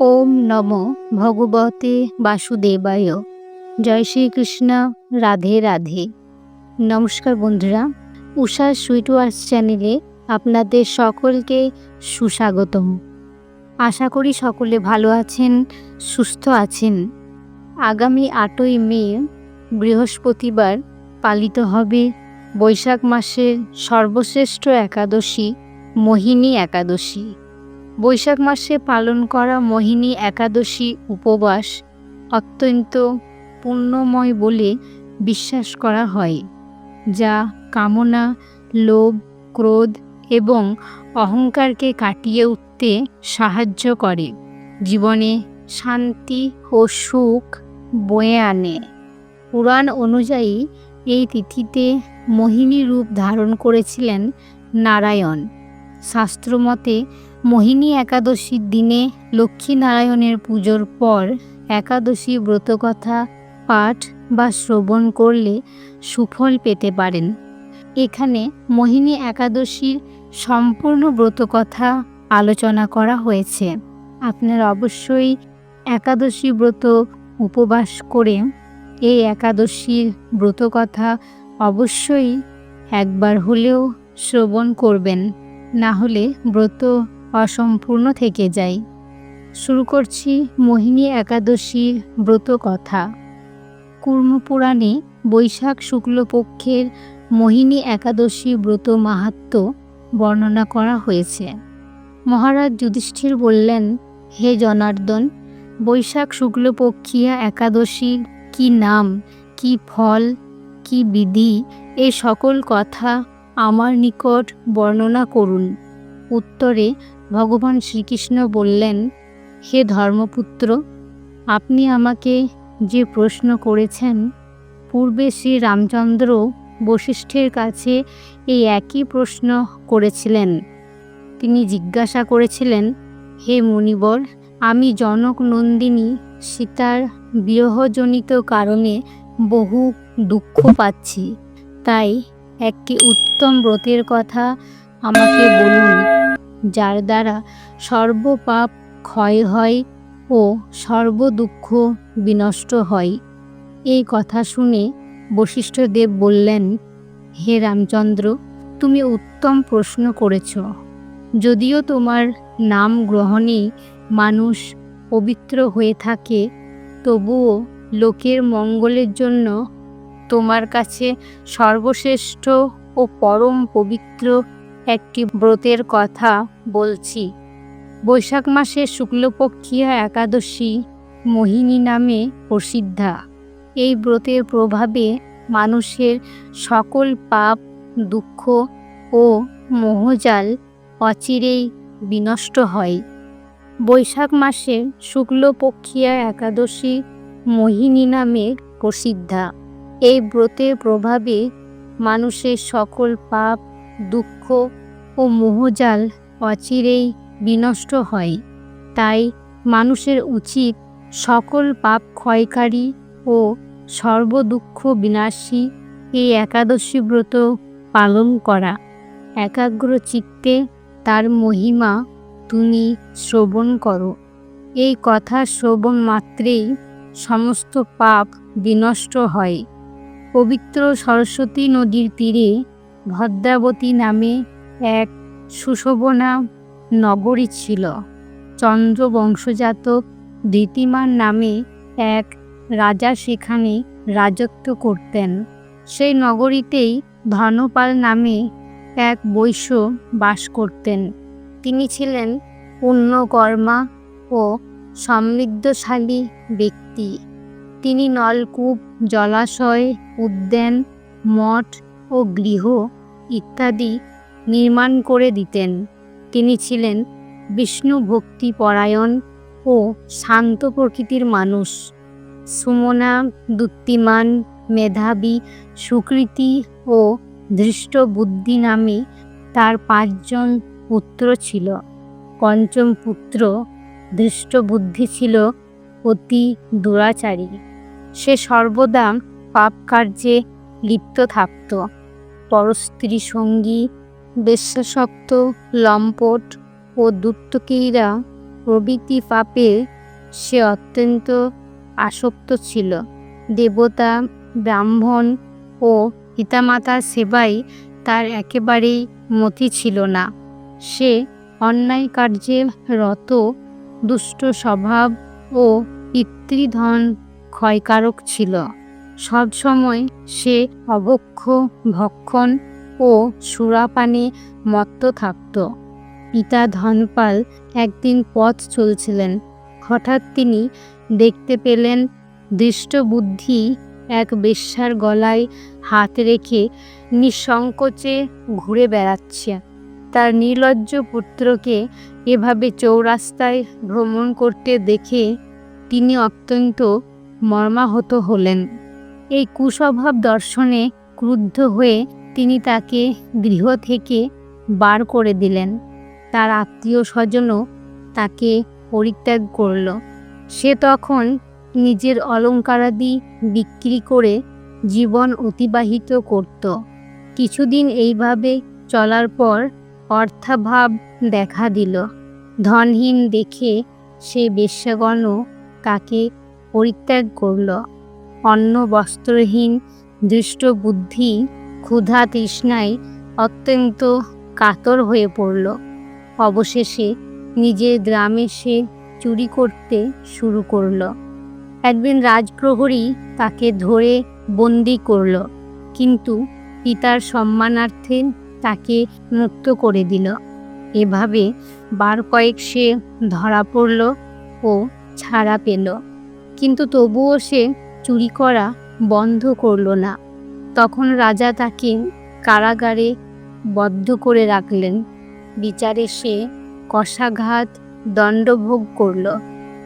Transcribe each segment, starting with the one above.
ওম নম ভগবতে বাসুদেবায়। জয় শ্রীকৃষ্ণ, রাধে রাধে। নমস্কার বন্ধুরা, উষা সুইট ওয়ার্স চ্যানেলে আপনাদের সকলকে সুস্বাগতম। আশা করি সকলে ভালো আছেন, সুস্থ আছেন। আগামী আটই মে বৃহস্পতিবার পালিত হবে বৈশাখ মাসের সর্বশ্রেষ্ঠ একাদশী, মোহিনী একাদশী। বৈশাখ মাসে পালন করা মোহিনী একাদশী উপবাস অত্যন্ত পুণ্যময় বলে বিশ্বাস করা হয়, যা কামনা, লোভ, ক্রোধ এবং অহংকারকে কাটিয়ে উঠতে সাহায্য করে। জীবনে শান্তি ও সুখ বয়ে আনে। পুরাণ অনুযায়ী এই তিথিতে মোহিনী রূপ ধারণ করেছিলেন নারায়ণ। শাস্ত্রমতে মোহিনী একাদশীর দিনে লক্ষ্মীনারায়ণের পুজোর পর একাদশী ব্রতকথা, পাঠ বা শ্রবণ করলে সুফল পেতে পারেন। এখানে মোহিনী একাদশীর সম্পূর্ণ ব্রতকথা আলোচনা করা হয়েছে। আপনারা অবশ্যই একাদশী ব্রত উপবাস করে এই একাদশীর ব্রতকথা অবশ্যই একবার হলেও শ্রবণ করবেন। না হলে ব্রত অসম্পূর্ণ থেকে যায়। শুরু করছি মোহিনী একাদশীর ব্রত কথা। কুর্মপুরাণে বৈশাখ শুক্লপক্ষের মোহিনী একাদশী ব্রত মাহাত্ম বর্ণনা করা হয়েছে। মহারাজ যুধিষ্ঠির বললেন, হে জনার্দন, বৈশাখ শুক্লপক্ষিয়া একাদশীর কি নাম, কি ফল, কি বিধি, এ সকল কথা আমার নিকট বর্ণনা করুন। উত্তরে ভগবান শ্রীকৃষ্ণ বললেন, হে ধর্মপুত্র, আপনি আমাকে যে প্রশ্ন করেছেন, পূর্বে শ্রী রামচন্দ্র বশিষ্ঠের কাছে এই একই প্রশ্ন করেছিলেন। তিনি জিজ্ঞাসা করেছিলেন, হে মুনিবর, আমি জনক নন্দিনী সীতার বিরহজনিত কারণে বহু দুঃখ পাচ্ছি, তাই একটি উত্তম ব্রতের কথা আমাকে বলুন। যার দ্বারা সর্বপাপ ক্ষয় হয় ও সর্বদুঃখ বিনষ্ট হয়। এই কথা শুনে বশিষ্ঠদেব বললেন, হে রামচন্দ্র, তুমি উত্তম প্রশ্ন করেছ। যদিও তোমার নাম গ্রহণে মানুষ পবিত্র হয়ে থাকে, তবুও লোকের মঙ্গলের জন্য তোমার কাছে সর্বশ্রেষ্ঠ ও পরম পবিত্র একটি ব্রতের কথা বলছি। বৈশাখ মাসে শুক্লপক্ষিয়া একাদশী মোহিনী নামে প্রসিদ্ধা। এই ব্রতের প্রভাবে মানুষের সকল পাপ, দুঃখ ও মোহজাল অচিরেই বিনষ্ট হয়। বৈশাখ মাসে শুক্লপক্ষিয়া একাদশী মোহিনী নামে প্রসিদ্ধা। এই ব্রতের প্রভাবে মানুষের সকল পাপ দুঃখ ও মোহজাল অচিরেই বিনষ্ট হয়। তাই মানুষের উচিত সকল পাপ ক্ষয়কারী ও সর্বদুঃখ বিনাশী এই একাদশী ব্রত পালন করা। একাগ্র চিত্তে তার মহিমা তুমি শ্রবণ করো। এই কথা শ্রবণ মাত্রেই সমস্ত পাপ বিনষ্ট হয়। পবিত্র সরস্বতী নদীর তীরে ভদ্রাবতী নামে এক সুশোভনা নগরী ছিল। চন্দ্র বংশজাত ধৃতিমান নামে এক রাজা সেখানে রাজত্ব করতেন। সেই নগরীতেই ধনপাল নামে এক বৈশ্য বাস করতেন। তিনি ছিলেন পুণ্যকর্মা ও সমৃদ্ধশালী ব্যক্তি। তিনি নলকূপ, জলাশয়, উদ্যান, মঠ ও গৃহ ইত্যাদি নির্মাণ করে দিতেন। তিনি ছিলেন বিষ্ণু ভক্তি পরায়ণ ও শান্ত প্রকৃতির মানুষ। সুমনা দুত্তিমান মেধাবী, সুকৃতি ও ধৃষ্ট বুদ্ধি নামে তার পাঁচজন পুত্র ছিল। পঞ্চম পুত্র ধৃষ্টবুদ্ধি ছিল অতি দুরাচারী। সে সর্বদা পাপ কার্যে লিপ্ত থাকত। পরস্ত্রী সঙ্গী, বেশ্যাসক্ত, লম্পট ও দুত্তকীরা প্রভৃতি পাপে সে অত্যন্ত আসক্ত ছিল। দেবতা, ব্রাহ্মণ ও পিতামাতার সেবাই তার একেবারেই মতি ছিল না। সে অন্যায় কার্যে রত, দুষ্ট স্বভাব ও পিতৃধন ক্ষয়কারক ছিল। সবসময় সে অবক্ষ, ভক্ষণ ও সুরাপানে মত্ত থাকত। পিতা ধনপাল একদিন পথ চলছিলেন। হঠাৎ তিনি দেখতে পেলেন দৃষ্টবুদ্ধি এক বেশ্যার গলায় হাত রেখে নিঃসংকোচে ঘুরে বেড়াচ্ছে। তার নির্লজ্জ পুত্রকে এভাবে চৌরাস্তায় ভ্রমণ করতে দেখে তিনি অত্যন্ত মর্মাহত হলেন। এই কুস্বভাব দর্শনে ক্রুদ্ধ হয়ে তিনি তাকে গৃহ থেকে বার করে দিলেন। তার আত্মীয় স্বজনও তাকে পরিত্যাগ করল। সে তখন নিজের অলঙ্কারাদি বিক্রি করে জীবন অতিবাহিত করত। কিছুদিন এইভাবে চলার পর অর্থাভাব দেখা দিল। ধনহীন দেখে সে বেশ্যাগণও তাকে পরিত্যাগ করল। অন্ন বস্ত্রহীন, দৃষ্ট বুদ্ধি ক্ষুধা তৃষ্ণায় অত্যন্ত কাতর হয়ে পড়ল। অবশেষে নিজের গ্রামে সে চুরি করতে শুরু করল। একদিন রাজপ্রহরী তাকে ধরে বন্দি করল, কিন্তু পিতার সম্মানার্থে তাকে মুক্ত করে দিল। এভাবে বার কয়েক সে ধরা পড়ল ও ছাড়া পেল। কিন্তু তবুও সে চুরি করা বন্ধ করল না। তখন রাজা তাকে কারাগারে বদ্ধ করে রাখলেন। বিচারে সে কষাঘাত দণ্ডভোগ করল।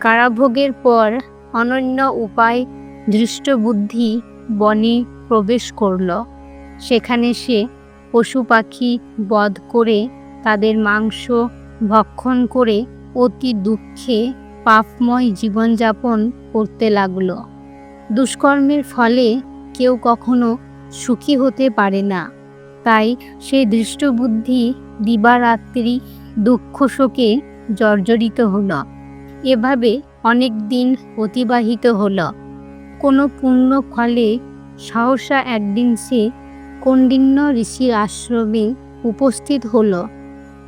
কারাভোগের পর অনন্য উপায় দৃষ্টবুদ্ধি বনে প্রবেশ করল। সেখানে সে পশু পাখি বধ করে তাদের মাংস ভক্ষণ করে অতি দুঃখে পাপময় জীবনযাপন করতে লাগল। দুষ্কর্মের ফলে কেউ কখনো সুখী হতে পারে না। তাই সে দৃষ্টবুদ্ধি দিবারাত্রি দুঃখ শোকে জর্জরিত হল। এভাবে অনেক দিন অতিবাহিত হল। কোনো পুণ্য ফলে সহসা একদিন সে কন্ডিন্য ঋষির আশ্রমে উপস্থিত হল।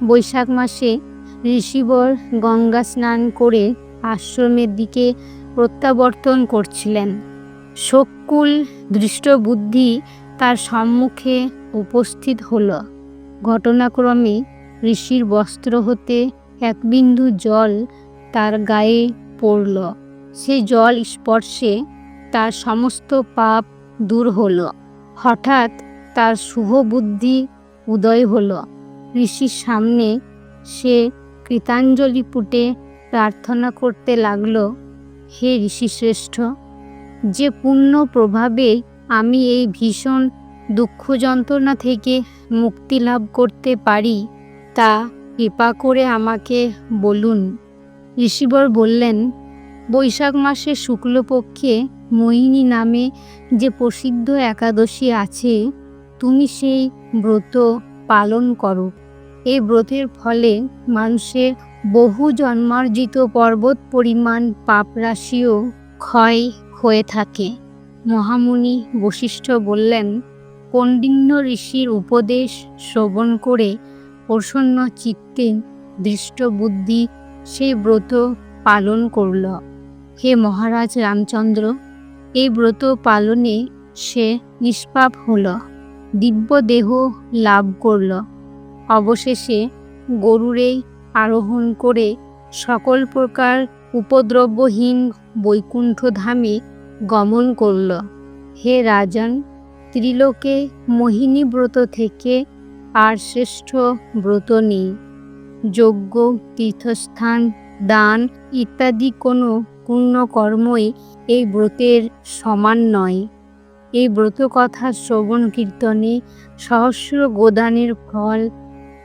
বৈশাখ মাসে ঋষিবর গঙ্গা স্নান করে আশ্রমের দিকে প্রত্যাবর্তন করছিলেন। শোককুল দৃষ্টবুদ্ধি তার সম্মুখে উপস্থিত হল। ঘটনাক্রমে ঋষির বস্ত্র হতে এক বিন্দু জল তার গায়ে পড়ল। সে জল স্পর্শে তার সমস্ত পাপ দূর হল। হঠাৎ তার শুভ বুদ্ধি উদয় হল। ঋষির সামনে সে কৃতাঞ্জলি পুটে প্রার্থনা করতে লাগল, হে ঋষিশ্রেষ্ঠ যে পূর্ণ প্রভাবে আমি এই ভীষণ দুঃখ যন্ত্রণা থেকে মুক্তি লাভ করতে পারি, তা কৃপা করে আমাকে বলুন। ঋষিবর বললেন, বৈশাখ মাসে শুক্লপক্ষে মোহিনী নামে যে প্রসিদ্ধ একাদশী আছে, তুমি সেই ব্রত পালন করো। এই ব্রতের ফলে মানুষের বহু জন্মার্জিত পর্বত পরিমাণ পাপরাশিও ক্ষয় হয়ে থাকে। মহামুনি বশিষ্ঠ বললেন, কণ্ডিন্য ঋষির উপদেশ শ্রবণ করে প্রসন্ন চিত্তে দৃষ্টবুদ্ধি সেই ব্রত পালন করল। হে মহারাজ রামচন্দ্র, এই ব্রত পালনে সে নিষ্পাপ হল, দিব্য দেহ লাভ করল। অবশেষে গরুরেই আরোহণ করে সকল প্রকার উপদ্রব্যহীন বৈকুণ্ঠধামে গমন করল। হে রাজন, ত্রিলোকে মোহিনী ব্রত থেকে আর শ্রেষ্ঠ ব্রত নেই। যজ্ঞ, তীর্থস্থান, দান ইত্যাদি কোনো পুণ্যকর্মই এই ব্রতের সমান নয়। এই ব্রত কথা শ্রবণ কীর্তনে সহস্র গোদানের ফল,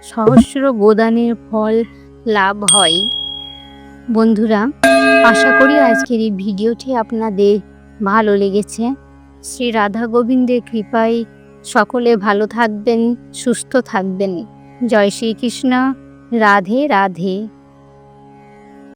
সহস্র গোদানের ফল লাভ হয়। বন্ধুরা, আশা করি আজকের এই ভিডিওটি আপনাদের ভালো লেগেছে। শ্রী রাধা গোবিন্দের কৃপায় সকলে ভালো থাকবেন, সুস্থ থাকবেন। জয় শ্রীকৃষ্ণ। রাধে রাধে।